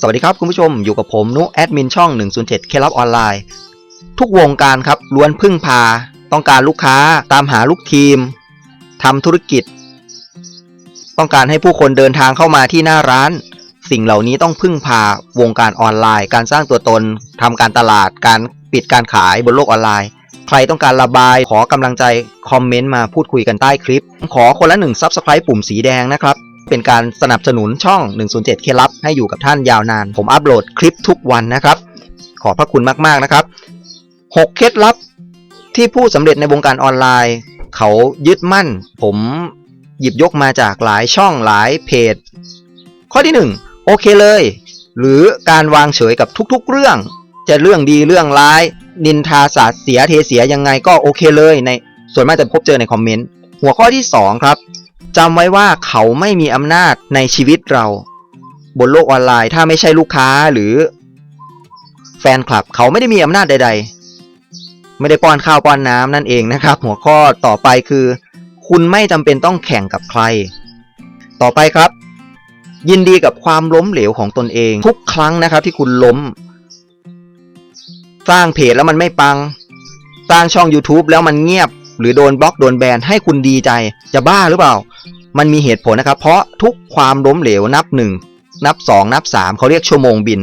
สวัสดีครับคุณผู้ชมอยู่กับผมนุแอดมินช่อง 107เคลับออนไลน์ ทุกวงการครับล้วนพึ่งพา ต้องการลูกค้าตามหาลูกทีมทำธุรกิจ ต้องการให้ผู้คนเดินทางเข้ามาที่หน้าร้าน สิ่งเหล่านี้ต้องพึ่งพาวงการออนไลน์ การสร้างตัวตนทำการตลาด การปิดการขายบนโลกออนไลน์ ใครต้องการระบายขอกำลังใจคอมเมนต์มาพูดคุยกันใต้คลิป ขอคนละหนึ่ง Subscribe ปุ่มสีแดงนะครับ เป็นการสนับสนุนช่อง 107 เคลับให้อยู่กับท่านยาวนาน ผมอัปโหลดคลิปทุกวันนะครับ ขอบพระคุณมากๆนะครับ 6 เคล็ดลับที่ผู้สำเร็จในวงการออนไลน์ เขายึดมั่น ผมหยิบยกมาจากหลายช่องหลายเพจ ข้อที่ 1 โอเคเลย หรือการวางเฉยกับทุกๆ เรื่อง จะเรื่องดีเรื่องร้าย นินทาสาเสียเทเสียยังไงก็โอเคเลยในส่วนมากจะพบเจอในคอมเมนต์หัวข้อที่ 2 ครับ จำไว้ว่าเขาไม่มีอำนาจในชีวิตเรา บนโลกออนไลน์ถ้าไม่ใช่ลูกค้าหรือ แฟนคลับเขาไม่ได้มีอำนาจใด ๆ ไม่ได้ป้อนข้าวป้อนน้ำนั่นเองนะครับ หัวข้อต่อไปคือ คุณไม่จำเป็นต้องแข่งกับใคร ต่อไปครับ ยินดีกับความล้มเหลวของตนเอง ทุกครั้งนะครับ ที่คุณล้ม สร้างเพจแล้วมันไม่ปัง สร้างช่อง YouTube แล้วมันเงียบ หรือโดนบล็อกโดนแบนให้คุณดีใจจะบ้าหรือเปล่า มันมีเหตุผลนะครับ เพราะทุกความล้มเหลวนับ 1 นับ 2 นับ 3เขาเรียกชั่วโมงบิน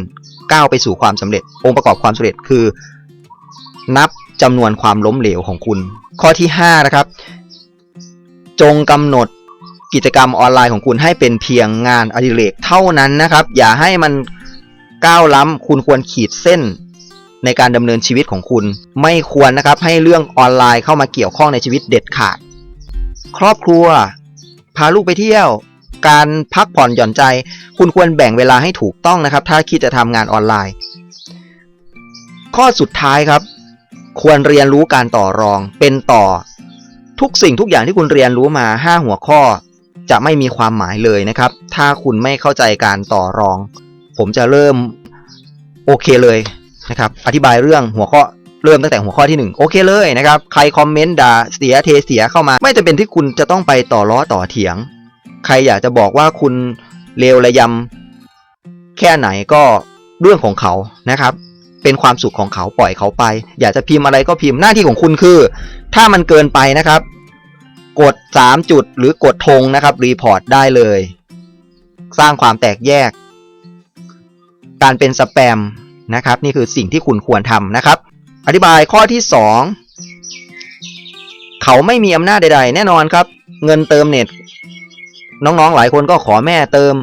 ก้าวไปสู่ความสำเร็จ องค์ประกอบความสำเร็จคือ นับจำนวนความล้มเหลวของคุณ ข้อที่5นะครับ จงกำหนดกิจกรรมออนไลน์ของคุณให้เป็นเพียงงานอดิเรกเท่านั้นนะครับ อย่าให้มันก้าวล้ำคุณควรขีดเส้น ในการดำเนินชีวิตของคุณ ไม่ควรนะครับให้เรื่องออนไลน์เข้ามาเกี่ยวข้องในชีวิตเด็ดขาด ครอบครัว พาลูกไปเที่ยว การพักผ่อนหย่อนใจ คุณควรแบ่งเวลาให้ถูกต้องนะครับ ถ้าคิดจะทำงานออนไลน์ ข้อสุดท้ายครับ ควรเรียนรู้การต่อรองเป็นต่อ ทุกสิ่งทุกอย่างที่คุณเรียนรู้มา 5 หัวข้อ จะไม่มีความหมายเลยนะครับ ถ้าคุณไม่เข้าใจการต่อรอง ผมจะเริ่มโอเคเลย นะครับอธิบายเรื่องหัวข้อเริ่มตั้งแต่หัวข้อที่ 1 โอเคเลยนะครับ ใครคอมเมนต์ด่าเสียเทเสียเข้ามา ไม่จำเป็นที่คุณจะต้องไปต่อล้อต่อเถียง ใครอยากจะบอกว่าคุณเลวระยำแค่ไหนก็เรื่องของเขานะครับ เป็นความสุขของเขาปล่อยเขาไป อยากจะพิมพ์อะไรก็พิมพ์หน้าที่ของคุณคือ ถ้ามันเกินไปนะครับ กด 3 จุดหรือกดธงนะครับรีพอร์ตได้เลย สร้างความแตกแยก การเป็นสแปม นะครับ นี่คือสิ่งที่คุณควรทำนะครับ อธิบายข้อที่ 2 เขาไม่มีอำนาจใด ๆ แน่นอนครับ เงินเติมเน็ต น้องๆหลายคนก็ขอแม่เติม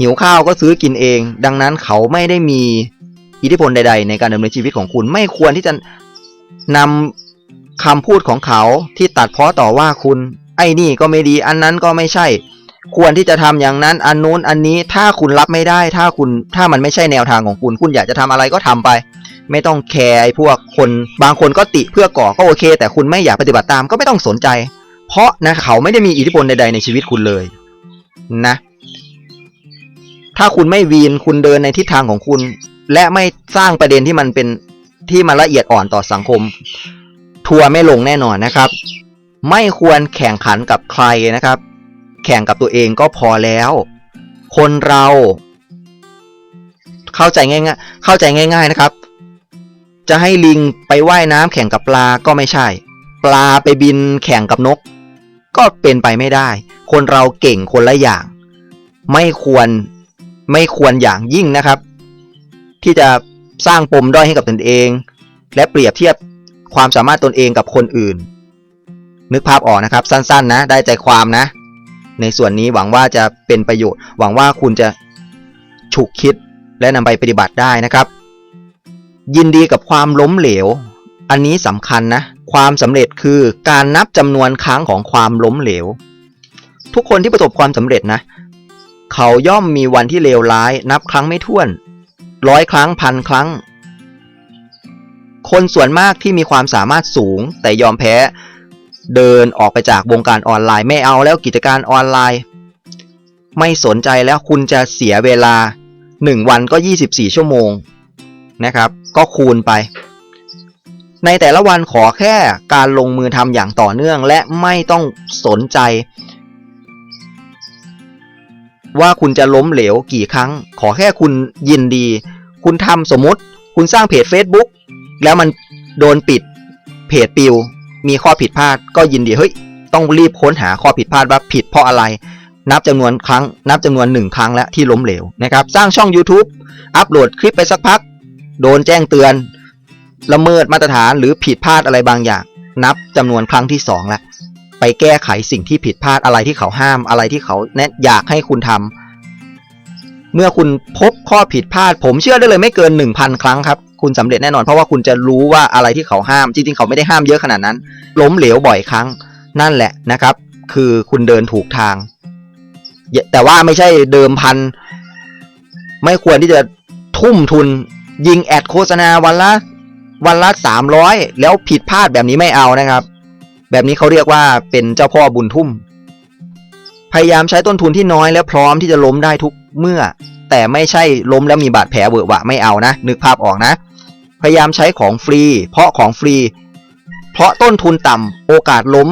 หิวข้าวก็ซื้อกินเอง ดังนั้นเขาไม่ได้มีอิทธิพลใด ๆ ในการดำเนินชีวิตของคุณไม่ควรที่จะนำคำพูดของเขาที่ตัดเพ้อต่อว่าคุณ ไอ้นี่ก็ไม่ดีอันนั้นก็ไม่ใช่ ควรที่จะทำอย่างนั้น อันนู้นอันนี้ถ้าคุณรับไม่ได้ ถ้าคุณถ้ามันไม่ใช่แนวทางของคุณ คุณอยากจะทำอะไรก็ทำไป ไม่ต้องแคร์ไอ้พวกคนบางคนก็ติเพื่อก่อก็โอเค แต่คุณไม่อยากปฏิบัติตามก็ไม่ต้องสนใจ เพราะนะเขาไม่ได้มีอิทธิพลใดๆในชีวิตคุณเลยนะ ถ้าคุณไม่วีนคุณเดินในทิศทางของคุณ และไม่สร้างประเด็นที่มันเป็นที่มันละเอียดอ่อนต่อสังคม ทัวร์ไม่ลงแน่นอนนะครับ ไม่ควรแข่งขันกับใครนะครับ แข่งกับตัวเองก็พอแล้ว คนเรา เข้าใจง่ายๆเข้าใจง่าย ๆนะครับ จะให้ลิงไปว่ายน้ำแข่งกับปลาก็ไม่ใช่ ปลาไปบินแข่งกับนก ก็เป็นไปไม่ได้ คนเราเก่งคนละอย่าง ไม่ควรไม่ควรอย่างยิ่งนะครับ ที่จะสร้างปมด้อยให้กับตนเอง และเปรียบเทียบความสามารถตนเองกับคนอื่น นึกภาพออกนะครับ สั้น ๆ นะ ได้ใจความนะ ในส่วนนี้หวังว่าจะเป็นประโยชน์ หวังว่าคุณจะฉุกคิดและนำไปปฏิบัติได้นะครับ ยินดีกับความล้มเหลว อันนี้สำคัญนะ ความสำเร็จคือการนับจำนวนครั้งของความล้มเหลว ทุกคนที่ประสบความสำเร็จนะ เขาย่อมมีวันที่เลวร้าย นับครั้งไม่ถ้วน ร้อยครั้งพันครั้ง คนส่วนมากที่มีความสามารถสูงแต่ยอมแพ้ เดินออกไปจากวงการออนไลน์ไม่เอาแล้วกิจการออนไลน์ ไม่สนใจแล้วคุณจะเสียเวลา 1 วันก็ 24 ชั่วโมงนะครับ ก็คูณไป ในแต่ละวันขอแค่การลงมือทำอย่างต่อเนื่องและไม่ต้องสนใจ ว่าคุณจะล้มเหลวกี่ครั้ง ขอแค่คุณยินดี คุณทำสมมติ คุณสร้างเพจ Facebook แล้วมันโดนปิดเพจปิว มีข้อผิดพลาดก็ยินดีเฮ้ยต้องรีบค้นหาข้อผิดพลาดว่าผิดเพราะอะไร นับจำนวนครั้ง นับจำนวนหนึ่งครั้งแล้วที่ล้มเหลวนะครับสร้างช่อง YouTube อัปโหลดคลิปไปสักพัก โดนแจ้งเตือน ละเมิดมาตรฐานหรือผิดพลาดอะไรบางอย่าง นับจำนวนครั้งที่สองแล้วไปแก้ไขสิ่งที่ผิดพลาดอะไรที่เขาห้ามอะไรที่เขาแนะอยากให้คุณทำเมื่อคุณพบข้อผิดพลาด ผมเชื่อได้เลยไม่เกิน 1,000 ครั้งครับ คุณสำเร็จแน่นอน เพราะว่าคุณจะรู้ว่าอะไรที่เขาห้าม จริงๆ เขาไม่ได้ห้ามเยอะขนาดนั้น ล้มเหลวบ่อยครั้ง นั่นแหละนะครับ คือคุณเดินถูกทางอย่าแต่ว่าไม่ใช่เดิมพัน ไม่ควรที่จะทุ่มทุน ยิงแอดโฆษณาวันละวันละสามร้อยแล้วผิดพลาดแบบนี้ไม่เอานะครับ แบบนี้เขาเรียกว่าเป็นเจ้าพ่อบุญทุ่ม พยายามใช้ต้นทุนที่น้อยและพร้อมที่จะล้มได้ทุกเมื่อ แต่ไม่ใช่ล้มแล้วมีบาดแผลเวอะหวะไม่เอานะ นึกภาพออกนะ พยายามใช้ของฟรี เพราะของฟรี เพราะต้นทุนต่ำโอกาสล้ม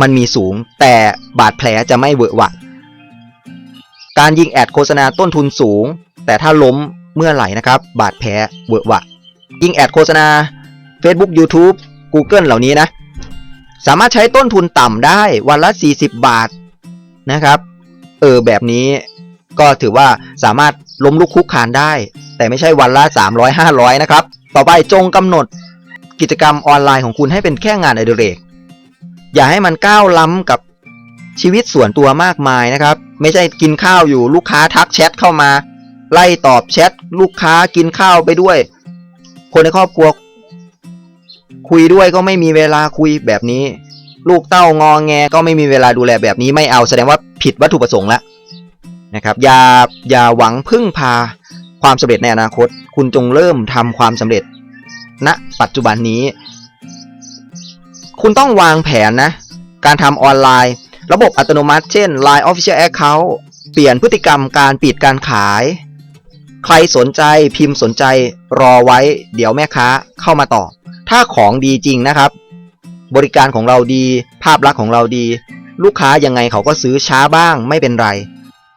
มันมีสูง แต่บาดแผลจะไม่เวอะหวะ การยิงแอดโฆษณาต้นทุนสูง แต่ถ้าล้มเมื่อไหร่นะครับ บาดแผลเวอะหวะ ยิงแอดโฆษณา Facebook YouTube Google เหล่านี้นะ สามารถใช้ต้นทุนต่ำได้วันละ 40 บาทนะครับ เออแบบนี้ก็ถือว่าสามารถ ล้มลุกคุกคานได้ แต่ไม่ใช่วันละ 300 500 นะครับ ต่อไปจงกำหนดกิจกรรมออนไลน์ของคุณให้เป็นแค่งานอดิเรก อย่าให้มันก้าวล้ำกับชีวิตส่วนตัวมากมายนะครับ ไม่ใช่กินข้าวอยู่ลูกค้าทักแชทเข้ามา ไล่ตอบแชทลูกค้ากินข้าวไปด้วย คนในครอบครัว คุยด้วยก็ไม่มีเวลาคุยแบบนี้ ลูกเต้างอแงก็ไม่มีเวลาดูแลแบบนี้ไม่เอาแสดงว่าผิดวัตถุประสงค์แล้ว นะครับอย่าอย่าหวังพึ่งพาความสำเร็จในอนาคต คุณจงเริ่มทำความสำเร็จณปัจจุบันนี้ คุณต้องวางแผนนะ การทำออนไลน์ ระบบอัตโนมัติ เช่น Line Official Account เปลี่ยนพฤติกรรมการปิดการขาย ใครสนใจพิมพ์สนใจรอไว้ เดี๋ยวแม่ค้าเข้ามาตอบ ถ้าของดีจริงนะครับ บริการของเราดี ภาพลักษณ์ของเราดี ลูกค้ายังไงเขาก็ซื้อช้าบ้างไม่เป็นไร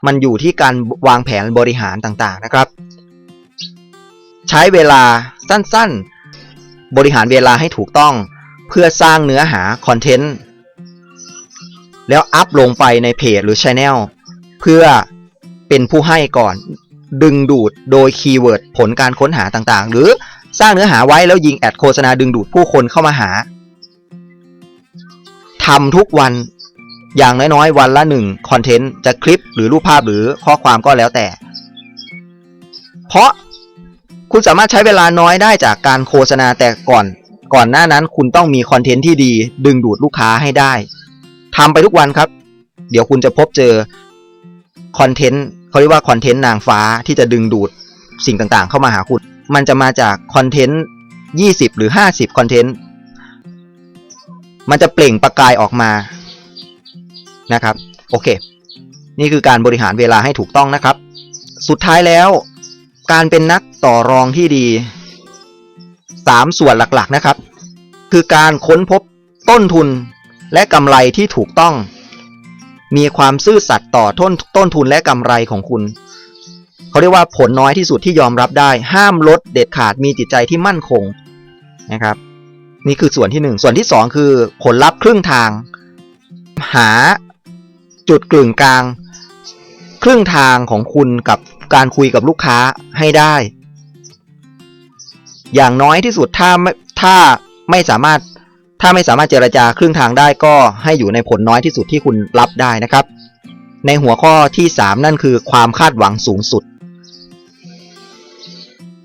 มันอยู่ที่การวางแผนบริหารต่างๆนะครับ ใช้เวลาสั้นๆ บริหารเวลาให้ถูกต้อง เพื่อสร้างเนื้อหาคอนเทนต์แล้วอัพลงไปในเพจหรือ Channel เพื่อเป็นผู้ให้ก่อน ดึงดูดโดยคีย์เวิร์ดผลการค้นหาต่างๆ หรือสร้างเนื้อหาไว้แล้วยิงแอดโฆษณาดึงดูดผู้คนเข้ามาหาทำทุกวัน อย่างน้อยๆ วันละหนึ่งคอนเทนต์จะคลิปหรือรูปภาพหรือข้อความก็แล้วแต่ เพราะคุณสามารถใช้เวลาน้อยได้จากการโฆษณาแต่ก่อน ก่อนหน้านั้นคุณต้องมีคอนเทนต์ที่ดี ดึงดูดลูกค้าให้ได้ทำไปทุกวันครับ เดี๋ยวคุณจะพบเจอคอนเทนต์เขาเรียกว่าคอนเทนต์นางฟ้าที่จะดึงดูดสิ่งต่างๆ เข้ามาหาคุณ มันจะมาจากคอนเทนต์ 20 หรือ 50 คอนเทนต์ มันจะเปล่งประกายออกมา นะครับ โอเค นี่คือการบริหารเวลาให้ถูกต้องนะครับ สุดท้ายแล้ว การเป็นนักต่อรองที่ดี 3 ส่วนหลักๆนะครับ คือการค้นพบต้นทุนและกำไรที่ถูกต้อง มีความซื่อสัตย์ต่อต้นต้นทุนและกำไรของคุณ เขาเรียกว่าผลน้อยที่สุดที่ยอมรับได้ ห้ามลดเด็ดขาดมีจิตใจที่มั่นคงนะครับ นี่คือส่วนที่หนึ่งส่วนที่สองคือผลลัพธ์ครึ่งทาง หา จุดกลึงกลาง ครึ่งทางของคุณกับการคุยกับลูกค้าให้ได้ อย่างน้อยที่สุดถ้าไม่ถ้าไม่สามารถถ้าไม่สามารถเจรจาครึ่งทางได้ก็ให้อยู่ในผลน้อยที่สุดที่คุณรับได้นะครับ ในหัวข้อที่ 3 นั่นคือความคาดหวังสูงสุด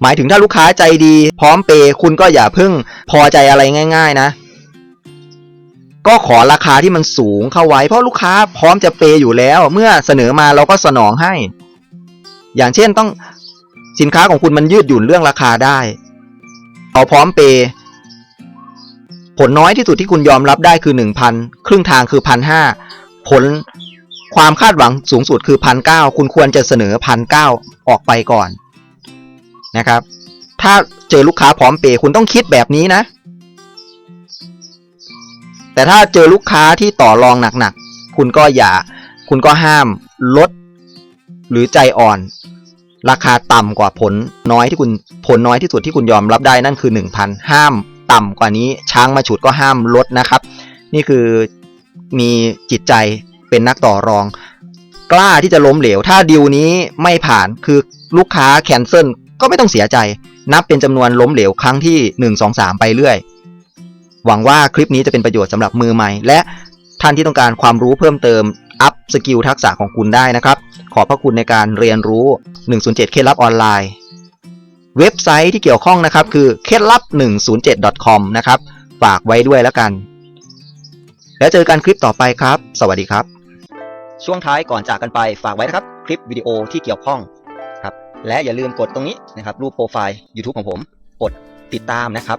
หมายถึงถ้าลูกค้าใจดี พร้อมเปย์คุณก็อย่าเพิ่งพอใจอะไรง่าย ๆ นะ ก็ขอราคาที่มันสูงเข้าไว้ เพราะลูกค้าพร้อมจะเปย์อยู่แล้ว เมื่อเสนอมาเราก็สนองให้ อย่างเช่นต้องสินค้าของคุณมันยืดหยุ่นเรื่องราคาได้เขาพร้อมเปย์ผลน้อยที่สุดที่คุณยอมรับได้คือหนึ่งพันครึ่งทางคือพันห้าผลความคาดหวังสูงสุดคือพันเก้าคุณควรจะเสนอพันเก้าออกไปก่อนนะครับ ถ้าเจอลูกค้าพร้อมเปย์คุณต้องคิดแบบนี้นะ แต่ถ้าเจอลูกค้าที่ต่อรองหนักๆ คุณก็อย่า คุณก็ห้ามลด หรือใจอ่อน ราคาต่ำกว่าผลน้อยที่คุณผลน้อยที่สุดที่คุณยอมรับได้นั่นคือ 1,000 ห้ามต่ำกว่านี้ช้างมาฉุดก็ห้ามลดนะครับ นี่คือมีจิตใจเป็นนักต่อรอง กล้าที่จะล้มเหลว ถ้าดีลนี้ไม่ผ่านคือลูกค้าแคนเซิลก็ไม่ต้องเสียใจ นับเป็นจำนวนล้มเหลวครั้งที่ 1 2 3 ไปเรื่อย หวังว่าคลิปนี้จะเป็นประโยชน์สำหรับมือใหม่ และท่านที่ต้องการความรู้เพิ่มเติม อัพสกิลทักษะของคุณได้นะครับ ขอบพระคุณในการเรียนรู้ 107 เคล็ดลับออนไลน์ เว็บไซต์ที่เกี่ยวข้องนะครับ คือเคล็ดลับ 107 .com นะครับ ฝากไว้ด้วยแล้วกัน แล้วเจอกันคลิปต่อไปครับ สวัสดีครับ ช่วงท้ายก่อนจากกันไปฝากไว้นะครับ คลิปวิดีโอที่เกี่ยวข้องครับ และอย่าลืมกดตรงนี้นะครับ รูปโปรไฟล์ YouTube ของผม กดติดตามนะครับ